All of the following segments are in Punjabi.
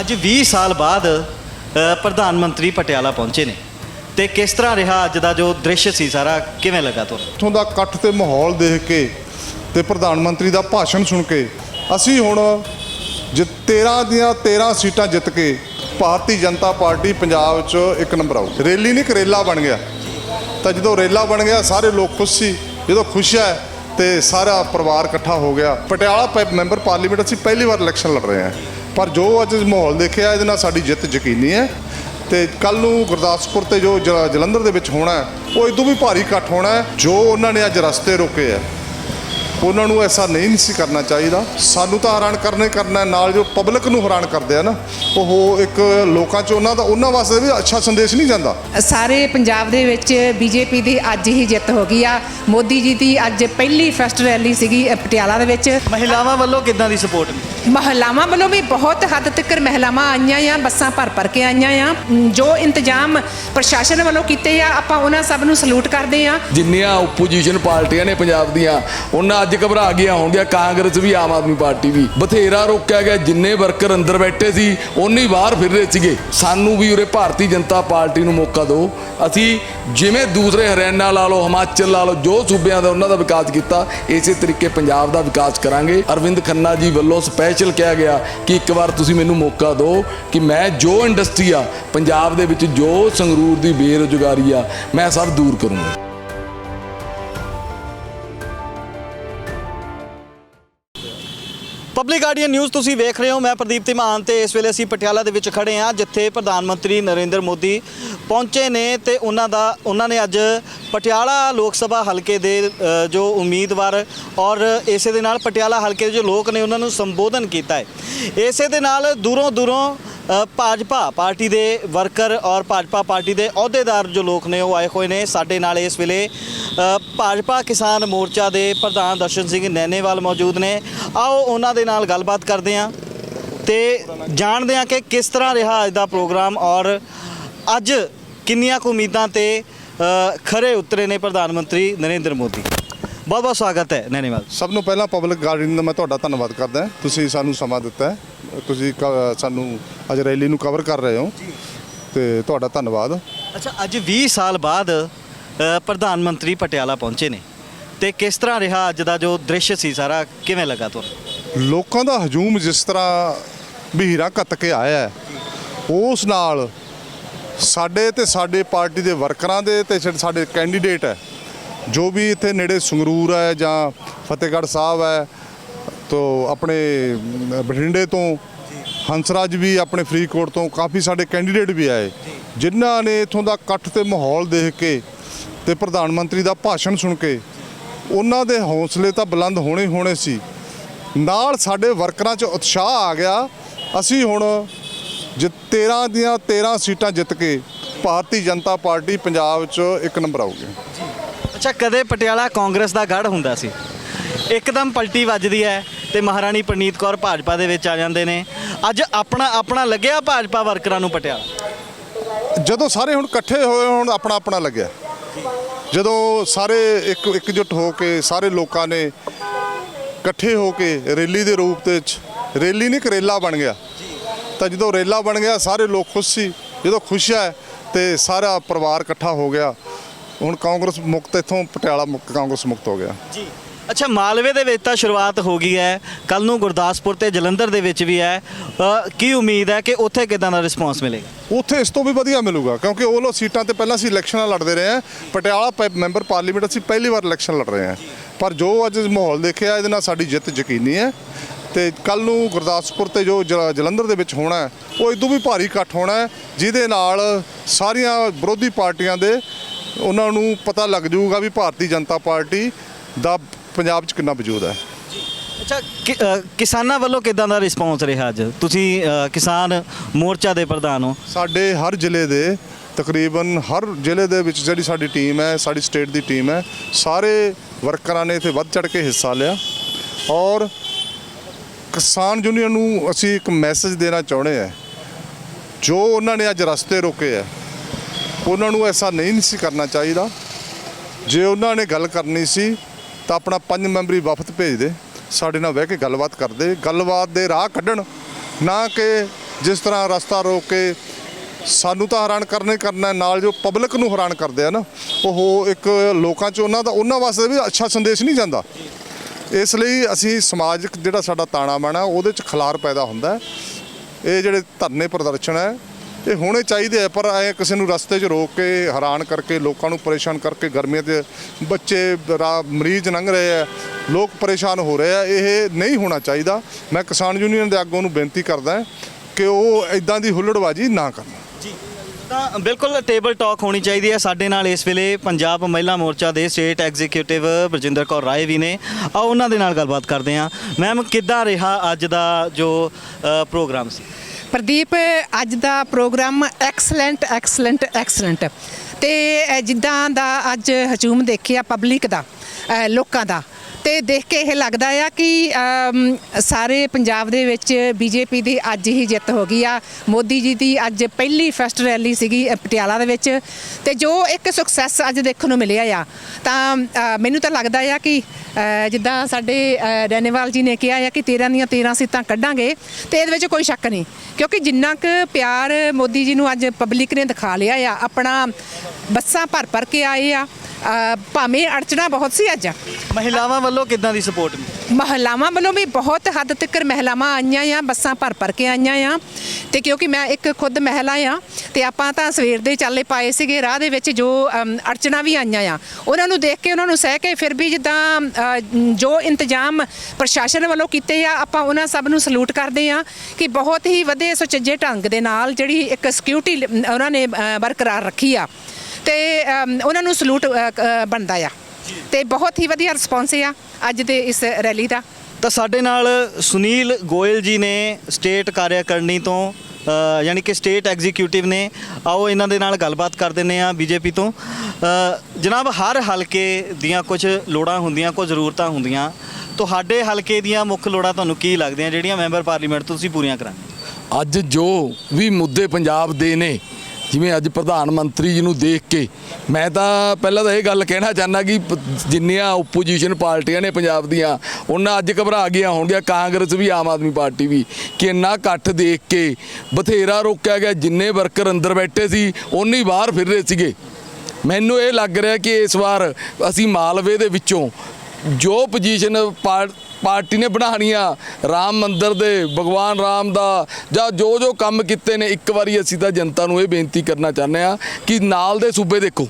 ਅੱਜ 20 ਸਾਲ ਬਾਅਦ ਪ੍ਰਧਾਨ ਮੰਤਰੀ ਪਟਿਆਲਾ ਪਹੁੰਚੇ ਨੇ। ਤੇ ਕਿਸ ਤਰ੍ਹਾਂ ਰਿਹਾ ਅੱਜ ਦਾ ਜੋ ਦ੍ਰਿਸ਼ ਸੀ ਸਾਰਾ? ਕਿਵੇਂ ਲੱਗਾ ਤੁਹਾਨੂੰ? ਉੱਥੋਂ ਦਾ ਇਕੱਠ ਤੇ ਮਾਹੌਲ ਦੇਖ ਕੇ ਤੇ ਪ੍ਰਧਾਨ ਮੰਤਰੀ ਦਾ ਭਾਸ਼ਣ ਸੁਣ ਕੇ, ਅਸੀਂ ਹੁਣ ਜਿ 13 ਦੀਆਂ 13 ਸੀਟਾਂ ਜਿੱਤ ਕੇ ਭਾਰਤੀ ਜਨਤਾ ਪਾਰਟੀ ਪੰਜਾਬ 'ਚ ਇੱਕ ਨੰਬਰ ਆਊ ਰੈਲੀ ਨਹੀਂ ਕਰੇਲਾ ਬਣ ਗਿਆ। ਤਾਂ ਜਦੋਂ ਰੇਲਾ ਬਣ ਗਿਆ, ਸਾਰੇ ਲੋਕ ਖੁਸ਼ ਸੀ। ਜਦੋਂ ਖੁਸ਼ ਹੈ ਤੇ ਸਾਰਾ ਪਰਿਵਾਰ ਇਕੱਠਾ ਹੋ ਗਿਆ। ਪਟਿਆਲਾ ਪ- ਮੈਂਬਰ ਪਾਰਲੀਮੈਂਟ ਅਸੀਂ ਪਹਿਲੀ ਵਾਰ ਇਲੈਕਸ਼ਨ ਲੜ ਰਹੇ ਹਾਂ। ਪਰ ਜੋ ਅੱਜ ਮਾਹੌਲ ਦੇਖਿਆ ਇਹਦੇ ਨਾਲ ਸਾਡੀ ਜਿੱਤ ਯਕੀਨੀ ਹੈ ਤੇ ਕੱਲ ਨੂੰ ਗੁਰਦਾਸਪੁਰ ਤੇ ਜੋ ਜ- ਜਲੰਧਰ ਦੇ ਵਿੱਚ ਹੋਣਾ ਹੈ, ਉਹ ਇਦੋਂ ਵੀ ਭਾਰੀ ਇਕੱਠ ਹੋਣਾ ਹੈ। ਜੋ ਉਹਨਾਂ ਨੇ ਅੱਜ ਰਸਤੇ ਰੋਕੇ ਹੈ ਉਹਨਾਂ ਨੂੰ ਐਸਾ ਨਹੀਂ ਸੀ ਕਰਨਾ ਚਾਹੀਦਾ। ਸਾਨੂੰ ਤਾਂ ਹੈਰਾਨ ਕਰਨੇ ਕਰਨਾ ਹੈ, ਨਾਲ ਜੋ ਪਬਲਿਕ ਨੂੰ ਹੈਰਾਨ ਕਰਦੇ ਆ ਨਾ ਉਹ ਇੱਕ ਲੋਕਾਂ 'ਚ ਉਹਨਾਂ ਦਾ ਉਹਨਾਂ ਵਾਸਤੇ ਵੀ ਅੱਛਾ ਸੰਦੇਸ਼ ਨਹੀਂ ਜਾਂਦਾ। ਸਾਰੇ ਪੰਜਾਬ ਦੇ ਵਿੱਚ ਬੀਜੇਪੀ ਦੀ ਅੱਜ ਹੀ ਜਿੱਤ ਹੋ ਗਈ ਆ। ਮੋਦੀ ਜੀ ਦੀ ਅੱਜ ਪਹਿਲੀ ਫਸਟ ਰੈਲੀ ਸੀਗੀ ਪਟਿਆਲਾ ਦੇ ਵਿੱਚ। ਮਹਿਲਾਵਾਂ ਵੱਲੋਂ ਕਿੱਦਾਂ ਦੀ ਸਪੋਰਟ ਮਹਿਲਾਵਾਂ ਵੱਲੋਂ ਵੀ ਬਹੁਤ ਹੱਦ ਤੱਕ ਮਹਿਲਾਵਾਂ ਆਈਆਂ ਆ ਬੱਸਾਂ ਭਰ ਭਰ ਕੇ ਆਈਆਂ ਆ। ਜੋ ਇੰਤਜ਼ਾਮ ਪ੍ਰਸ਼ਾਸਨ ਵੱਲੋਂ ਕੀਤੇ ਆ ਆਪਾਂ ਉਹਨਾਂ ਸਭ ਨੂੰ ਸਲੂਟ ਕਰਦੇ ਆ। ਜਿੰਨੀਆਂ ਓਪੋਜੀਸ਼ਨ ਪਾਰਟੀਆਂ ਨੇ ਪੰਜਾਬ ਦੀਆਂ ਉਹਨਾਂ ਅੱਜ ਅੱਜ ਘਬਰਾ ਗਈਆਂ ਹੋਣਗੀਆਂ ਕਾਂਗਰਸ ਵੀ, ਆਮ ਆਦਮੀ ਪਾਰਟੀ ਵੀ। ਬਥੇਰਾ ਰੋਕਿਆ ਗਿਆ, ਜਿੰਨੇ ਵਰਕਰ ਅੰਦਰ ਬੈਠੇ ਸੀ ਉਨੇ ਬਾਹਰ ਫਿਰ ਰਹੇ ਸੀਗੇ। ਸਾਨੂੰ ਵੀ ਉਰੇ ਭਾਰਤੀ ਜਨਤਾ ਪਾਰਟੀ ਨੂੰ ਮੌਕਾ ਦਿਓ। ਅਸੀਂ ਜਿਵੇਂ ਦੂਸਰੇ ਹਰਿਆਣਾ ਲਾ ਲਓ, ਹਿਮਾਚਲ ਲਾ ਲਓ, ਜੋ ਸੂਬਿਆਂ ਦਾ ਉਹਨਾਂ ਦਾ ਵਿਕਾਸ ਕੀਤਾ, ਇਸੇ ਤਰੀਕੇ ਪੰਜਾਬ ਦਾ ਵਿਕਾਸ ਕਰਾਂਗੇ। ਅਰਵਿੰਦ ਖੰਨਾ ਜੀ ਵੱਲੋਂ ਸਪੈਸ਼ਲ ਕਿਹਾ ਗਿਆ ਕਿ ਇੱਕ ਵਾਰ ਤੁਸੀਂ ਮੈਨੂੰ ਮੌਕਾ ਦਿਓ ਕਿ ਮੈਂ ਜੋ ਇੰਡਸਟਰੀ ਆ, ਪੰਜਾਬ ਦੇ ਵਿੱਚ ਜੋ ਸੰਗਰੂਰ ਦੀ ਬੇਰੁਜ਼ਗਾਰੀ ਆ, ਮੈਂ ਸਭ ਦੂਰ ਕਰੂੰਗਾ। ਪਬਲਿਕ ਗਾਰਡੀਅਨ ਨਿਊਜ਼ ਤੁਸੀਂ ਵੇਖ ਰਹੇ ਹੋ, ਮੈਂ ਪ੍ਰਦੀਪ ਧੀਮਾਨ ਤੇ ਇਸ ਵੇਲੇ ਅਸੀਂ ਪਟਿਆਲਾ ਦੇ ਵਿੱਚ ਖੜੇ ਹਾਂ, ਜਿੱਥੇ ਪ੍ਰਧਾਨ ਮੰਤਰੀ ਨਰਿੰਦਰ ਮੋਦੀ ਪਹੁੰਚੇ ਨੇ ਤੇ ਉਹਨਾਂ ਦਾ, ਉਹਨਾਂ ਨੇ ਅੱਜ ਪਟਿਆਲਾ ਲੋਕ ਸਭਾ ਹਲਕੇ ਦੇ ਜੋ ਉਮੀਦਵਾਰ ਔਰ ਇਸੇ ਦੇ ਨਾਲ ਪਟਿਆਲਾ ਹਲਕੇ ਦੇ ਜੋ ਲੋਕ ਨੇ ਉਹਨਾਂ ਨੂੰ ਸੰਬੋਧਨ ਕੀਤਾ ਹੈ। ਇਸੇ ਦੇ ਨਾਲ ਦੂਰੋਂ ਦੂਰੋਂ ਭਾਜਪਾ ਪਾਰਟੀ ਦੇ ਵਰਕਰ ਔਰ ਭਾਜਪਾ ਪਾਰਟੀ ਦੇ ਅਹੁਦੇਦਾਰ ਜੋ ਲੋਕ ਨੇ ਉਹ ਆਏ ਹੋਏ ਨੇ। ਸਾਡੇ ਨਾਲ ਇਸ ਵੇਲੇ ਭਾਜਪਾ ਕਿਸਾਨ ਮੋਰਚਾ ਦੇ ਪ੍ਰਧਾਨ ਦਰਸ਼ਨ ਸਿੰਘ ਨੈਨੇਵਾਲ ਮੌਜੂਦ ਨੇ। ਆਓ ਉਹਨਾਂ ਦੇ ਨਾਲ ਗੱਲਬਾਤ ਕਰਦੇ ਹਾਂ ਤੇ ਜਾਣਦੇ ਹਾਂ ਕਿ ਕਿਸ ਤਰ੍ਹਾਂ ਰਿਹਾ ਅੱਜ ਦਾ ਪ੍ਰੋਗਰਾਮ ਔਰ ਅੱਜ ਕਿੰਨੀਆਂ ਕੁ ਉਮੀਦਾਂ ਤੇ ਖਰੇ ਉਤਰੇ ਨੇ ਪ੍ਰਧਾਨ ਮੰਤਰੀ ਨਰਿੰਦਰ ਮੋਦੀ? ਬਹੁਤ ਬਹੁਤ ਸਵਾਗਤ ਹੈ ਨੈਨੇਵਾਲ ਸਭ ਨੂੰ ਪਹਿਲਾਂ ਪਬਲਿਕ ਗਾਰਡਨ ਦਾ ਮੈਂ ਤੁਹਾਡਾ ਧੰਨਵਾਦ ਕਰਦਾ ਤੁਸੀਂ ਸਾਨੂੰ ਸਮਾਂ ਦਿੱਤਾ। ਤੁਸੀਂ ਸਾਨੂੰ ਅੱਜ ਰੈਲੀ ਨੂੰ ਕਵਰ ਕਰ ਰਹੇ ਹੋ। ਤੇ ਤੁਹਾਡਾ ਧੰਨਵਾਦ। ਅੱਛਾ ਅੱਜ 20 ਸਾਲ ਬਾਅਦ ਪ੍ਰਧਾਨ ਮੰਤਰੀ ਪਟਿਆਲਾ ਪਹੁੰਚੇ ਨੇ। ਤੇ ਕਿਸ ਤਰ੍ਹਾਂ ਰਿਹਾ ਅੱਜ ਦਾ ਜੋ ਦ੍ਰਿਸ਼ ਸੀ ਸਾਰਾ? ਕਿਵੇਂ ਲੱਗਾ ਤੁਹਾਨੂੰ? ਲੋਕਾਂ ਦਾ ਹਜੂਮ ਜਿਸ ਤਰ੍ਹਾਂ ਬਹੀਰਾ ਕੱਤ ਕੇ ਆਇਆ ਉਸ ਨਾਲ ਸਾਡੇ ਤੇ ਸਾਡੇ ਪਾਰਟੀ ਦੇ ਵਰਕਰਾਂ ਦੇ ਤੇ ਸਾਡੇ ਕੈਂਡੀਡੇਟ ਹੈ, ਜੋ ਵੀ ਇੱਥੇ ਨੇੜੇ ਸੰਗਰੂਰ ਹੈ ਜਾਂ ਫਤਿਹਗੜ੍ਹ ਸਾਹਿਬ ਹੈ, ਤੋਂ ਆਪਣੇ ਬਠਿੰਡੇ ਤੋਂ, ਹੰਸਰਾਜ ਵੀ ਆਪਣੇ ਫਰੀਦਕੋਟ ਤੋਂ, ਕਾਫੀ ਸਾਡੇ ਕੈਂਡੀਡੇਟ ਵੀ ਆਏ। ਜਿਨ੍ਹਾਂ ਨੇ ਇਥੋਂ ਦਾ ਇਕੱਠ ਤੇ ਮਾਹੌਲ ਦੇਖ ਕੇ ਤੇ ਪ੍ਰਧਾਨ ਮੰਤਰੀ ਦਾ ਭਾਸ਼ਣ ਸੁਣ ਕੇ, ਉਹਨਾਂ ਦੇ ਹੌਸਲੇ ਤਾਂ ਬੁਲੰਦ ਹੋਣੇ ਹੀ ਹੋਣੇ ਸੀ। ਨਾਲ ਸਾਡੇ ਵਰਕਰਾਂ 'ਚ ਉਤਸ਼ਾਹ ਆ ਗਿਆ। ਅਸੀਂ ਹੁਣ ਜਿ 13 ਦੀਆਂ 13 ਸੀਟਾਂ ਜਿੱਤ ਕੇ ਭਾਰਤੀ ਜਨਤਾ ਪਾਰਟੀ ਪੰਜਾਬ 'ਚ ਇੱਕ ਨੰਬਰ ਆਊਗੀ। ਅੱਛਾ ਕਦੇ ਪਟਿਆਲਾ ਕਾਂਗਰਸ ਦਾ ਗੜ ਹੁੰਦਾ ਸੀ? ਇੱਕਦਮ ਪਲਟੀ ਵੱਜਦੀ ਹੈ ਤੇ ਮਹਾਰਾਣੀ ਪ੍ਰਨੀਤ ਕੌਰ ਭਾਜਪਾ ਦੇ ਵਿੱਚ ਆ ਜਾਂਦੇ ਨੇ। ਅੱਜ ਆਪਣਾ ਆਪਣਾ ਲੱਗਿਆ ਭਾਜਪਾ ਵਰਕਰਾਂ ਨੂੰ ਪਟਿਆਲਾ? ਜਦੋਂ ਸਾਰੇ ਹੁਣ ਇਕੱਠੇ ਹੋਏ ਹੁਣ ਆਪਣਾ ਆਪਣਾ ਲੱਗਿਆ। ਜਦੋਂ ਸਾਰੇ ਇੱਕ ਇਕਜੁੱਟ ਹੋ ਕੇ ਸਾਰੇ ਲੋਕਾਂ ਨੇ ਇਕੱਠੇ ਹੋ ਕੇ ਰੈਲੀ ਦੇ ਰੂਪ ਵਿੱਚ ਰੈਲੀ ਨਹੀਂ ਕਰੇਲਾ ਬਣ ਗਿਆ। ਤਾਂ ਜਦੋਂ ਰੇਲਾ ਬਣ ਗਿਆ ਸਾਰੇ ਲੋਕ ਖੁਸ਼ ਸੀ। ਜਦੋਂ ਖੁਸ਼ ਹੈ ਤੇ ਸਾਰਾ ਪਰਿਵਾਰ ਇਕੱਠਾ ਹੋ ਗਿਆ। ਹੁਣ ਕਾਂਗਰਸ ਮੁਕਤ ਇੱਥੋਂ ਪਟਿਆਲਾ ਮੁਕਤ ਕਾਂਗਰਸ ਮੁਕਤ ਹੋ ਗਿਆ। ਜੀ। ਅੱਛਾ ਮਾਲਵੇ ਦੇ ਵਿੱਚ ਤਾਂ ਸ਼ੁਰੂਆਤ ਹੋ ਗਈ ਹੈ। ਕੱਲ ਨੂੰ ਗੁਰਦਾਸਪੁਰ ਤੇ ਜਲੰਧਰ ਦੇ ਵਿੱਚ ਵੀ ਹੈ। ਕੀ ਉਮੀਦ ਹੈ ਕਿ ਉੱਥੇ ਕਿਦਾਂ ਦਾ ਰਿਸਪੌਂਸ ਮਿਲੇਗਾ? ਉੱਥੇ ਇਸ ਤੋਂ ਵੀ ਵਧੀਆ ਮਿਲੂਗਾ ਕਿਉਂਕਿ ਉਹ ਲੋ ਸੀਟਾਂ ਤੇ ਪਹਿਲਾਂ ਅਸੀਂ ਇਲੈਕਸ਼ਨਾਂ ਲੜਦੇ ਰਹੇ ਹਾਂ। ਪਟਿਆਲਾ ਮੈਂਬਰ ਪਾਰਲੀਮੈਂਟ ਅਸੀਂ ਪਹਿਲੀ ਵਾਰ ਇਲੈਕਸ਼ਨ ਲੜ ਰਹੇ ਹਾਂ। ਪਰ ਜੋ ਅੱਜ ਮਾਹੌਲ ਦੇਖਿਆ ਇਹਦੇ ਨਾਲ ਸਾਡੀ ਜਿੱਤ ਯਕੀਨੀ ਹੈ। ਤੇ ਕੱਲ ਨੂੰ ਗੁਰਦਾਸਪੁਰ ਤੇ ਜੋ ਜਲੰਧਰ ਦੇ ਵਿੱਚ ਹੋਣਾ ਉਹ ਇਦੋਂ ਵੀ ਭਾਰੀ ਇਕੱਠ ਹੋਣਾ ਜਿਹਦੇ ਨਾਲ ਸਾਰੀਆਂ ਵਿਰੋਧੀ ਪਾਰਟੀਆਂ ਦੇ ਉਹਨਾਂ ਨੂੰ ਪਤਾ ਲੱਗ ਜਾਊਗਾ ਵੀ ਭਾਰਤੀ ਜਨਤਾ ਪਾਰਟੀ ਦਾ ਪੰਜਾਬ 'ਚ ਕਿੰਨਾ ਵਜੂਦ ਹੈ। ਅੱਛਾ ਕਿਸਾਨਾਂ ਵੱਲੋਂ ਕਿਦਾਂ ਦਾ ਰਿਸਪੌਂਸ ਰਿਹਾ ਅੱਜ? ਤੁਸੀਂ ਕਿਸਾਨ ਮੋਰਚਾ ਦੇ ਪ੍ਰਧਾਨ ਹੋ। ਸਾਡੇ ਹਰ ਜ਼ਿਲ੍ਹੇ ਦੇ ਤਕਰੀਬਨ ਹਰ ਜ਼ਿਲ੍ਹੇ ਦੇ ਵਿੱਚ ਜਿਹੜੀ ਸਾਡੀ ਟੀਮ ਹੈ ਸਾਡੀ ਸਟੇਟ ਦੀ ਟੀਮ ਹੈ ਸਾਰੇ ਵਰਕਰਾਂ ਨੇ ਇੱਥੇ ਵੱਧ ਚੜ ਕੇ ਹਿੱਸਾ ਲਿਆ ਔਰ ਕਿਸਾਨ ਯੂਨੀਅਨ ਨੂੰ ਅਸੀਂ ਇੱਕ ਮੈਸੇਜ ਦੇਣਾ ਚਾਹੁੰਦੇ ਹਾਂ। ਜੋ ਉਹਨਾਂ ਨੇ ਅੱਜ ਰਸਤੇ ਰੋਕੇ ਹੈ ਉਹਨਾਂ ਨੂੰ ਐਸਾ ਨਹੀਂ ਸੀ ਕਰਨਾ ਚਾਹੀਦਾ। ਜੇ ਉਹਨਾਂ ਨੇ ਗੱਲ ਕਰਨੀ ਸੀ, ਤਾਂ ਆਪਣਾ ਪੰਜ ਮੈਂਬਰੀ ਵਫਦ ਭੇਜਦੇ ਸਾਡੇ ਨਾਲ ਬਹਿ ਕੇ ਗੱਲਬਾਤ ਕਰਦੇ ਗੱਲਬਾਤ ਦੇ ਰਾਹ ਕੱਢਣ, ਨਾ ਕਿ ਜਿਸ ਤਰ੍ਹਾਂ ਰਸਤਾ ਰੋਕ ਕੇ ਸਾਨੂੰ ਤਾਂ ਹੈਰਾਨ ਕਰਨੇ ਕਰਨਾ ਨਾਲ ਜੋ ਪਬਲਿਕ ਨੂੰ ਹੈਰਾਨ ਕਰਦੇ ਆ ਨਾ, ਉਹ ਇੱਕ ਲੋਕਾਂ 'ਚ ਉਹਨਾਂ ਦਾ, ਉਹਨਾਂ ਵਾਸਤੇ ਵੀ ਅੱਛਾ ਸੰਦੇਸ਼ ਨਹੀਂ ਜਾਂਦਾ। ਇਸ ਲਈ ਅਸੀਂ ਸਮਾਜਿਕ ਜਿਹੜਾ ਸਾਡਾ ਤਾਣਾ ਬਾਣਾ, ਉਹਦੇ 'ਚ ਖਲਾਰ ਪੈਦਾ ਹੁੰਦਾ ਇਹ ਜਿਹੜੇ ਧਰਨੇ ਪ੍ਰਦਰਸ਼ਨ ਹੈ, ਇਹ ਹੋਣੇ ਚਾਹੀਦੇ ਆ ਪਰ ਐ ਕਿਸੇ ਨੂੰ ਰਸਤੇ 'ਚ ਰੋਕ ਕੇ, ਹੈਰਾਨ ਕਰਕੇ, ਲੋਕਾਂ ਨੂੰ ਪਰੇਸ਼ਾਨ ਕਰਕੇ, ਗਰਮੀਆਂ 'ਚ ਬੱਚੇ ਮਰੀਜ਼ ਲੰਘ ਰਹੇ ਆ ਲੋਕ ਪਰੇਸ਼ਾਨ ਹੋ ਰਹੇ ਆ ਇਹ ਨਹੀਂ ਹੋਣਾ ਚਾਹੀਦਾ। ਮੈਂ ਕਿਸਾਨ ਯੂਨੀਅਨ ਦੇ ਆਗੂਆਂ ਨੂੰ ਬੇਨਤੀ ਕਰਦਾ ਕਿ ਉਹ ਇਦਾਂ ਦੀ ਹੁੱਲੜਬਾਜੀ ਨਾ ਕਰਨ। ਤਾਂ ਬਿਲਕੁਲ ਟੇਬਲ ਟਾਕ ਹੋਣੀ ਚਾਹੀਦੀ ਹੈ। ਸਾਡੇ ਨਾਲ ਇਸ ਵੇਲੇ ਪੰਜਾਬ ਮਹਿਲਾ ਮੋਰਚਾ ਦੇ ਸਟੇਟ ਐਗਜ਼ੀਕਿਊਟਿਵ ਬਰਜਿੰਦਰ ਕੌਰ ਰਾਏ ਵੀ ਨੇ। ਆਓ ਉਹਨਾਂ ਦੇ ਨਾਲ ਗੱਲਬਾਤ ਕਰਦੇ ਹਾਂ। ਮੈਮ ਕਿੱਦਾਂ ਰਿਹਾ ਅੱਜ ਦਾ ਜੋ ਪ੍ਰੋਗਰਾਮ ਸੀ? ਪ੍ਰਦੀਪ, ਅੱਜ ਦਾ ਪ੍ਰੋਗਰਾਮ ਐਕਸਲੈਂਟ ਐਕਸਲੈਂਟ ਐਕਸਲੈਂਟ ਤੇ ਜਿੱਦਾਂ ਦਾ ਅੱਜ ਹਜੂਮ ਦੇਖਿਆ ਪਬਲਿਕ ਦਾ ਲੋਕਾਂ ਦਾ। ਤੇ ਦੇਖ ਕੇ ਇਹ ਲੱਗਦਾ ਆ ਕਿ ਸਾਰੇ ਪੰਜਾਬ ਦੇ ਵਿੱਚ ਬੀਜੇਪੀ ਦੀ ਅੱਜ ਹੀ ਜਿੱਤ ਹੋ ਗਈ ਆ। ਮੋਦੀ ਜੀ ਦੀ ਅੱਜ ਪਹਿਲੀ ਫਸਟ ਰੈਲੀ ਸੀਗੀ ਪਟਿਆਲਾ ਦੇ ਵਿੱਚ। ਤੇ ਜੋ ਇੱਕ ਸਕਸੈਸ ਅੱਜ ਦੇਖਣ ਨੂੰ ਮਿਲਿਆ ਆ ਤਾਂ ਮੈਨੂੰ ਤਾਂ ਲੱਗਦਾ ਆ ਕਿ ਜਿੱਦਾਂ ਸਾਡੇ ਅ, ਡੈਨੇਵਾਲ ਜੀ ਨੇ ਕਿਹਾ ਆ ਕਿ 13 ਦੀਆਂ 13 ਸੀਟਾਂ ਕੱਢਾਂਗੇ ਤੇ ਇਹਦੇ ਵਿੱਚ ਕੋਈ ਸ਼ੱਕ ਨਹੀਂ। ਕਿਉਂਕਿ ਜਿੰਨਾ ਕੁ ਪਿਆਰ ਮੋਦੀ ਜੀ ਨੂੰ ਅੱਜ ਪਬਲਿਕ ਨੇ ਦਿਖਾ ਲਿਆ ਆ ਆਪਣਾ ਬੱਸਾਂ ਭਰ ਭਰ ਕੇ ਆਏ ਆ ਅ, ਭਾਵੇਂ ਅੜਚਣਾ ਬਹੁਤ ਸੀ ਅੱਜ। ਮਹਿਲਾਵਾਂ ਵੱਲੋਂ ਕਿੱਦਾਂ ਦੀ ਸਪੋਰਟ ਮਹਿਲਾਵਾਂ ਵੱਲੋਂ ਵੀ ਬਹੁਤ ਹੱਦ ਤੱਕ ਮਹਿਲਾਵਾਂ ਆਈਆਂ ਆ ਬੱਸਾਂ ਭਰ ਭਰ ਕੇ ਆਈਆਂ ਆ। ਤੇ ਕਿਉਂਕਿ ਮੈਂ ਇੱਕ ਖੁਦ ਮਹਿਲਾ ਆ ਤੇ ਆਪਾਂ ਤਾਂ ਸਵੇਰ ਦੇ ਚਾਲੇ ਪਾਏ ਸੀਗੇ ਰਾਹ ਦੇ ਵਿੱਚ ਜੋ ਅਮ, ਅੜਚਣਾ ਵੀ ਆਈਆਂ ਆ। ਉਹਨਾਂ ਨੂੰ ਦੇਖ ਕੇ ਉਹਨਾਂ ਨੂੰ ਸਹਿ ਕੇ ਫਿਰ ਵੀ ਜਿੱਦਾਂ ਅ, ਜੋ ਇੰਤਜ਼ਾਮ ਪ੍ਰਸ਼ਾਸਨ ਵੱਲੋਂ ਕੀਤੇ ਆ ਆਪਾਂ ਉਹਨਾਂ ਸਭ ਨੂੰ ਸਲੂਟ ਕਰਦੇ ਆ ਕਿ ਬਹੁਤ ਹੀ ਵਧੇ ਸੁਚੱਜੇ ਢੰਗ ਦੇ ਨਾਲ ਜਿਹੜੀ ਇੱਕ ਸਿਕਿਉਰਿਟੀ ਉਹਨਾਂ ਨੇ ਅ, ਬਰਕਰਾਰ ਰੱਖੀ ਆ। ਤੇ ਉਹਨਾਂ ਨੂੰ ਸਲੂਟ ਬਣਦਾ ਆ। ਤੇ ਬਹੁਤ ਹੀ ਵਧੀਆ ਰਿਸਪੌਂਸ ਆ ਅੱਜ ਦੇ ਇਸ ਰੈਲੀ ਦਾ। ਤਾਂ ਸਾਡੇ ਨਾਲ ਸੁਨੀਲ ਗੋਇਲ ਜੀ ਨੇ ਸਟੇਟ ਕਾਰਿਆਕਰਨੀ ਤੋਂ ਅ, ਯਾਨੀ ਕਿ ਸਟੇਟ ਐਗਜ਼ੀਕਿਊਟਿਵ ਨੇ। ਆਓ ਇਹਨਾਂ ਦੇ ਨਾਲ ਗੱਲਬਾਤ ਕਰ ਦਿੰਨੇ ਆ ਬੀਜੇਪੀ ਤੋਂ। ਜਨਾਬ ਹਰ ਹਲਕੇ ਦੀਆਂ ਕੁਝ ਲੋੜਾਂ ਹੁੰਦੀਆਂ ਕੁਝ ਜ਼ਰੂਰਤਾਂ ਹੁੰਦੀਆਂ। ਤੁਹਾਡੇ ਹਲਕੇ ਦੀਆਂ ਮੁੱਖ ਲੋੜਾਂ ਤੁਹਾਨੂੰ ਕੀ ਲੱਗਦੀਆਂ ਜਿਹੜੀਆਂ ਮੈਂਬਰ ਪਾਰਲੀਮੈਂਟ ਤੋਂ ਤੁਸੀਂ ਪੂਰੀਆਂ ਕਰਾਂਗੇ? ਅੱਜ ਜੋ ਵੀ ਮੁੱਦੇ ਪੰਜਾਬ ਦੇ ਨੇ ਜਿਵੇਂ ਅੱਜ ਪ੍ਰਧਾਨ ਮੰਤਰੀ ਜੀ ਨੂੰ ਦੇਖ ਕੇ ਮੈਂ ਤਾਂ ਪਹਿਲਾਂ ਤਾਂ ਇਹ ਗੱਲ ਕਹਿਣਾ ਚਾਹੁੰਦਾ ਕਿ ਪ- ਜਿੰਨੀਆਂ ਓਪੋਜੀਸ਼ਨ ਪਾਰਟੀਆਂ ਨੇ ਪੰਜਾਬ ਦੀਆਂ, ਉਹਨਾਂ ਅੱਜ ਘਬਰਾ ਗਈਆਂ ਹੋਣਗੀਆਂ, ਕਾਂਗਰਸ ਵੀ, ਆਮ ਆਦਮੀ ਪਾਰਟੀ ਵੀ, ਕਿ ਇੰਨਾ ਇਕੱਠ ਦੇਖ ਕੇ ਬਥੇਰਾ ਰੋਕਿਆ ਗਿਆ, ਜਿੰਨੇ ਵਰਕਰ ਅੰਦਰ ਬੈਠੇ ਸੀ ਉਨੀ ਬਾਹਰ ਫਿਰ ਰਹੇ ਸੀਗੇ। ਮੈਨੂੰ ਇਹ ਲੱਗ ਰਿਹਾ ਕਿ ਇਸ ਵਾਰ ਅਸੀਂ ਮਾਲਵੇ ਦੇ ਵਿੱਚੋਂ ਜੋ ਪੋਜੀਸ਼ਨ ਪਾਰਟੀ ਨੇ ਬਣਾਣੀਆਂ ਰਾਮ ਮੰਦਰ ਦੇ, ਭਗਵਾਨ ਰਾਮ ਦਾ, ਜਾਂ ਜੋ ਜੋ ਕੰਮ ਕੀਤੇ ਨੇ, ਇੱਕ ਵਾਰੀ ਅਸੀਂ ਤਾਂ ਜਨਤਾ ਨੂੰ ਇਹ ਬੇਨਤੀ ਕਰਨਾ ਚਾਹੁੰਦੇ ਆ ਕਿ ਨਾਲ ਦੇ ਸੂਬੇ ਦੇਖੋ,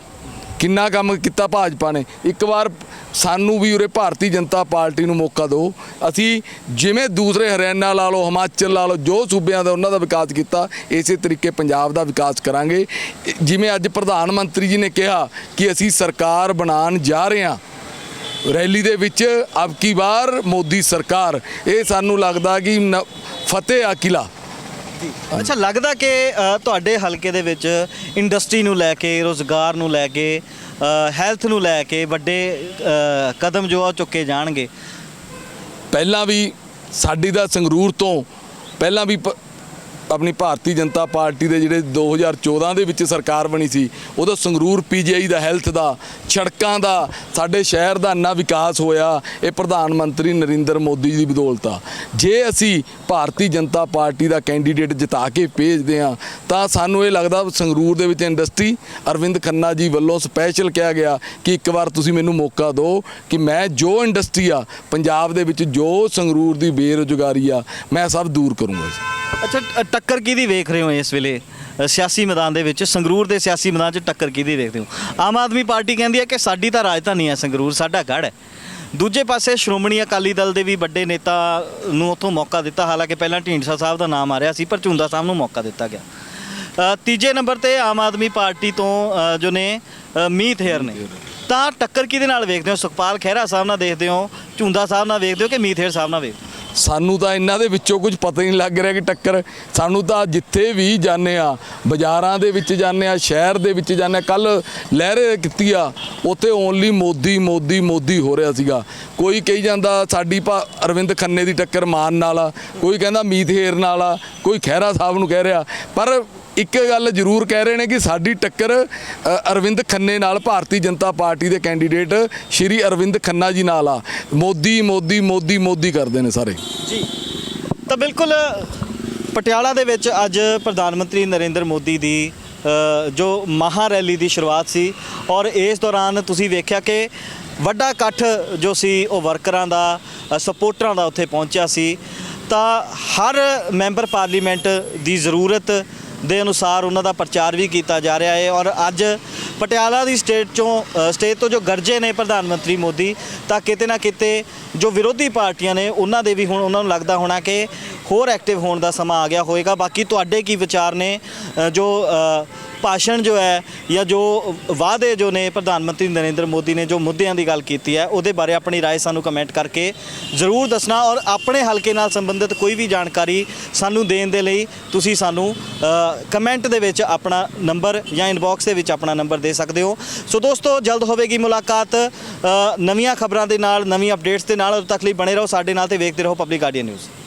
ਕਿੰਨਾ ਕੰਮ ਕੀਤਾ ਭਾਜਪਾ ਨੇ। ਇੱਕ ਵਾਰ ਸਾਨੂੰ ਵੀ ਉਰੇ ਭਾਰਤੀ ਜਨਤਾ ਪਾਰਟੀ ਨੂੰ ਮੌਕਾ ਦਿਓ। ਅਸੀਂ ਜਿਵੇਂ ਦੂਸਰੇ ਹਰਿਆਣਾ ਲਾ ਲਓ, ਹਿਮਾਚਲ ਲਾ ਲਓ, ਜੋ ਸੂਬਿਆਂ ਦਾ ਉਹਨਾਂ ਦਾ ਵਿਕਾਸ ਕੀਤਾ, ਇਸੇ ਤਰੀਕੇ ਪੰਜਾਬ ਦਾ ਵਿਕਾਸ ਕਰਾਂਗੇ। ਜਿਵੇਂ ਅੱਜ ਪ੍ਰਧਾਨ ਮੰਤਰੀ ਜੀ ਨੇ ਕਿਹਾ ਕਿ ਅਸੀਂ ਸਰਕਾਰ ਬਣਾਉਣ ਜਾ ਰਹੇ ਹਾਂ ਰੈਲੀ ਦੇ ਵਿੱਚ ਅਬ ਕੀ ਵਾਰ ਮੋਦੀ ਸਰਕਾਰ? ਇਹ ਸਾਨੂੰ ਲੱਗਦਾ ਕਿ ਫਤਿਹ ਆ ਕਿਲਾ ਅੱਛਾ ਲੱਗਦਾ ਕਿ ਤੁਹਾਡੇ ਹਲਕੇ ਦੇ ਵਿੱਚ ਇੰਡਸਟਰੀ ਨੂੰ ਲੈ ਕੇ ਰੋਜ਼ਗਾਰ ਨੂੰ ਲੈ ਕੇ ਹੈਲਥ ਨੂੰ ਲੈ ਕੇ ਵੱਡੇ ਕਦਮ ਜੋ ਆ ਚੁੱਕੇ ਜਾਣਗੇ। ਪਹਿਲਾਂ ਵੀ ਸਾਡੀ ਦਾ ਸੰਗਰੂਰ ਤੋਂ ਪਹਿਲਾਂ ਵੀ ਆਪਣੀ ਭਾਰਤੀ ਜਨਤਾ ਪਾਰਟੀ ਦੇ ਜਿਹੜੇ 2014 ਦੇ ਵਿੱਚ ਸਰਕਾਰ ਬਣੀ ਸੀ, ਉਦੋਂ ਸੰਗਰੂਰ ਪੀਜੀਆਈ ਦਾ ਹੈਲਥ ਦਾ, ਸੜਕਾਂ ਦਾ, ਸਾਡੇ ਸ਼ਹਿਰ ਦਾ ਇੰਨਾ ਵਿਕਾਸ ਹੋਇਆ, ਇਹ ਪ੍ਰਧਾਨ ਮੰਤਰੀ ਨਰਿੰਦਰ ਮੋਦੀ ਦੀ ਬਦੌਲਤ ਆ। ਜੇ ਅਸੀਂ ਭਾਰਤੀ ਜਨਤਾ ਪਾਰਟੀ ਦਾ ਕੈਂਡੀਡੇਟ ਜਿਤਾ ਕੇ ਭੇਜਦੇ ਆ ਤਾਂ ਸਾਨੂੰ ਇਹ ਲੱਗਦਾ ਸੰਗਰੂਰ ਦੇ ਵਿੱਚ ਇੰਡਸਟਰੀ ਅਰਵਿੰਦ ਖੰਨਾ ਜੀ ਵੱਲੋਂ ਸਪੈਸ਼ਲ ਕਿਹਾ ਗਿਆ ਕਿ ਇੱਕ ਵਾਰ ਤੁਸੀਂ ਮੈਨੂੰ ਮੌਕਾ ਦਿਓ ਕਿ ਮੈਂ ਜੋ ਇੰਡਸਟਰੀ ਆ, ਪੰਜਾਬ ਦੇ ਵਿੱਚ ਜੋ ਸੰਗਰੂਰ ਦੀ ਬੇਰੁਜ਼ਗਾਰੀ ਆ, ਮੈਂ ਸਭ ਦੂਰ ਕਰੂੰਗਾ ਅੱਛਾ ਟ- ਟੱਕਰ ਕਿਹਦੀ ਵੇਖ ਰਹੇ ਹੋ ਇਸ ਵੇਲੇ? ਅ, ਸਿਆਸੀ ਮੈਦਾਨ ਦੇ ਵਿੱਚ ਸੰਗਰੂਰ ਦੇ ਸਿਆਸੀ ਮੈਦਾਨ 'ਚ ਟੱਕਰ ਕਿਹਦੀ ਦੇਖਦੇ ਹੋ? ਆਮ ਆਦਮੀ ਪਾਰਟੀ ਕਹਿੰਦੀ ਹੈ ਕਿ ਸਾਡੀ ਤਾਂ ਰਾਜਧਾਨੀ ਹੈ ਸੰਗਰੂਰ ਸਾਡਾ ਗੜ੍ਹ ਹੈ। ਦੂਜੇ ਪਾਸੇ ਸ਼੍ਰੋਮਣੀ ਅਕਾਲੀ ਦਲ ਦੇ ਵੀ ਵੱਡੇ ਨੇਤਾ ਨੂੰ ਉੱਥੋਂ ਮੌਕਾ ਦਿੱਤਾ ਹਾਲਾਂਕਿ ਪਹਿਲਾਂ ਢੀਂਡਸਾ ਸਾਹਿਬ ਦਾ ਨਾਮ ਆ ਰਿਹਾ ਸੀ ਪਰ ਝੁੰਦਾ ਸਾਹਿਬ ਨੂੰ ਮੌਕਾ ਦਿੱਤਾ ਗਿਆ। ਅ, ਤੀਜੇ ਨੰਬਰ ਤੇ ਆਮ ਆਦਮੀ ਪਾਰਟੀ ਤੋਂ ਅ, ਜੋ ਨੇ ਅ, ਮੀਤ ਹੇਅਰ ਨੇ। ਤਾਂ ਟੱਕਰ ਕਿਹਦੇ ਨਾਲ ਵੇਖਦੇ ਹੋ? ਸੁਖਪਾਲ ਖਹਿਰਾ ਸਾਹਿਬ ਨਾਲ ਦੇਖਦੇ ਹੋ? ਝੁੰਦਾ ਸਾਹਿਬ ਨਾਲ ਵੇਖਦੇ ਹੋ ਕਿ ਮੀਤ ਹੇਅਰ ਸਾਹਿਬ ਨਾਲ ਵੇਖਦੇ ਹੋ? ਸਾਨੂੰ ਤਾਂ ਇਹਨਾਂ ਦੇ ਵਿੱਚੋਂ ਕੁਝ ਪਤਾ ਹੀ ਨਹੀਂ ਲੱਗ ਰਿਹਾ ਕਿ ਟੱਕਰ। ਸਾਨੂੰ ਤਾਂ ਜਿੱਥੇ ਵੀ ਜਾਂਦੇ ਆ ਬਾਜ਼ਾਰਾਂ ਦੇ ਵਿੱਚ ਜਾਂਦੇ ਆ ਸ਼ਹਿਰ ਦੇ ਵਿੱਚ ਜਾਂਦੇ ਆ ਕੱਲ ਲਹਿਰੇ ਕੀਤੀ ਆ, ਉੱਥੇ ਓਨਲੀ ਮੋਦੀ ਮੋਦੀ ਮੋਦੀ ਹੋ ਰਿਹਾ ਸੀਗਾ। ਕੋਈ ਕਹੀ ਜਾਂਦਾ ਸਾਡੀ ਭਾ ਅਰਵਿੰਦ ਖੰਨੇ ਦੀ ਟੱਕਰ ਮਾਨ ਨਾਲ ਆ, ਕੋਈ ਕਹਿੰਦਾ ਮੀਤ ਹੇਰ ਨਾਲ ਆ, ਕੋਈ ਖਹਿਰਾ ਸਾਹਿਬ ਨੂੰ ਕਹਿ ਰਿਹਾ। ਪਰ ਇੱਕ ਗੱਲ ਜ਼ਰੂਰ ਕਹਿ ਰਹੇ ਨੇ ਕਿ ਸਾਡੀ ਟੱਕਰ ਅਰਵਿੰਦ ਖੰਨੇ ਨਾਲ ਭਾਰਤੀ ਜਨਤਾ ਪਾਰਟੀ ਦੇ ਕੈਂਡੀਡੇਟ ਸ਼੍ਰੀ ਅਰਵਿੰਦ ਖੰਨਾ ਜੀ ਨਾਲ ਆ। ਮੋਦੀ ਮੋਦੀ ਮੋਦੀ ਮੋਦੀ ਕਰਦੇ ਨੇ ਸਾਰੇ। ਜੀ ਤਾਂ ਬਿਲਕੁਲ ਪਟਿਆਲਾ ਦੇ ਵਿੱਚ ਅੱਜ ਪ੍ਰਧਾਨ ਮੰਤਰੀ ਨਰਿੰਦਰ ਮੋਦੀ ਦੀ ਜੋ ਮਹਾ ਰੈਲੀ ਦੀ ਸ਼ੁਰੂਆਤ ਸੀ ਔਰ ਇਸ ਦੌਰਾਨ ਤੁਸੀਂ ਵੇਖਿਆ ਕਿ ਵੱਡਾ ਇਕੱਠ ਜੋ ਸੀ ਉਹ ਵਰਕਰਾਂ ਦਾ ਅ, ਸਪੋਰਟਰਾਂ ਦਾ ਉੱਥੇ ਪਹੁੰਚਿਆ ਸੀ। ਤਾਂ ਹਰ ਮੈਂਬਰ ਪਾਰਲੀਮੈਂਟ ਦੀ ਜ਼ਰੂਰਤ ਦੇ ਅਨੁਸਾਰ ਉਹਨਾਂ ਦਾ ਪ੍ਰਚਾਰ ਵੀ ਕੀਤਾ ਜਾ ਰਿਹਾ ਹੈ ਔਰ ਅੱਜ ਪਟਿਆਲਾ ਦੀ ਸਟੇਟ ਚੋਂ ਸਟੇਟ ਤੋਂ ਜੋ ਗਰਜੇ ਨੇ ਪ੍ਰਧਾਨ ਮੰਤਰੀ ਮੋਦੀ, ਤਾਂ ਕਿਤੇ ਨਾ ਕਿਤੇ ਜੋ ਵਿਰੋਧੀ ਪਾਰਟੀਆਂ ਨੇ, ਉਹਨਾਂ ਦੇ ਵੀ ਹੁਣ ਉਹਨਾਂ ਨੂੰ ਲੱਗਦਾ ਹੋਣਾ ਕਿ ਹੋਰ ਐਕਟਿਵ ਹੋਣ ਦਾ ਸਮਾਂ ਆ ਗਿਆ ਹੋਵੇਗਾ ਬਾਕੀ ਤੁਹਾਡੇ ਕੀ ਵਿਚਾਰ ਨੇ ਅ, ਜੋ ਅ, ਭਾਸ਼ਣ ਜੋ ਹੈ ਜਾਂ ਜੋ ਵਾਅਦੇ ਜੋ ਨੇ ਪ੍ਰਧਾਨ ਮੰਤਰੀ ਨਰਿੰਦਰ ਮੋਦੀ ਨੇ ਜੋ ਮੁੱਦਿਆਂ ਦੀ ਗੱਲ ਕੀਤੀ ਹੈ ਉਹਦੇ ਬਾਰੇ ਆਪਣੀ رائے ਸਾਨੂੰ ਕਮੈਂਟ ਕਰਕੇ ਜ਼ਰੂਰ ਦੱਸਣਾ ਔਰ ਆਪਣੇ ਹਲਕੇ ਨਾਲ ਸੰਬੰਧਿਤ ਕੋਈ ਵੀ ਜਾਣਕਾਰੀ ਸਾਨੂੰ ਦੇਣ ਦੇ ਲਈ ਤੁਸੀਂ ਸਾਨੂੰ ਕਮੈਂਟ ਦੇ ਵਿੱਚ ਆਪਣਾ ਨੰਬਰ ਜਾਂ ਇਨਬਾਕਸ ਦੇ ਵਿੱਚ ਆਪਣਾ ਨੰਬਰ ਦੇ ਸਕਦੇ ਹੋ ਸੋ ਦੋਸਤੋ ਜਲਦ ਹੋਵੇਗੀ ਮੁਲਾਕਾਤ ਅ, ਨਵੀਆਂ ਖਬਰਾਂ ਦੇ ਨਾਲ ਨਵੀਂ ਅਪਡੇਟਸ ਦੇ ਨਾਲ ਉਦੋਂ ਤੱਕ ਲਈ ਬਣੇ ਰਹੋ ਸਾਡੇ ਨਾਲ ਤੇ ਵੇਖਦੇ ਰਹੋ ਪਬਲਿਕ ਗਾਰਡੀਅਨ ਨਿਊਜ਼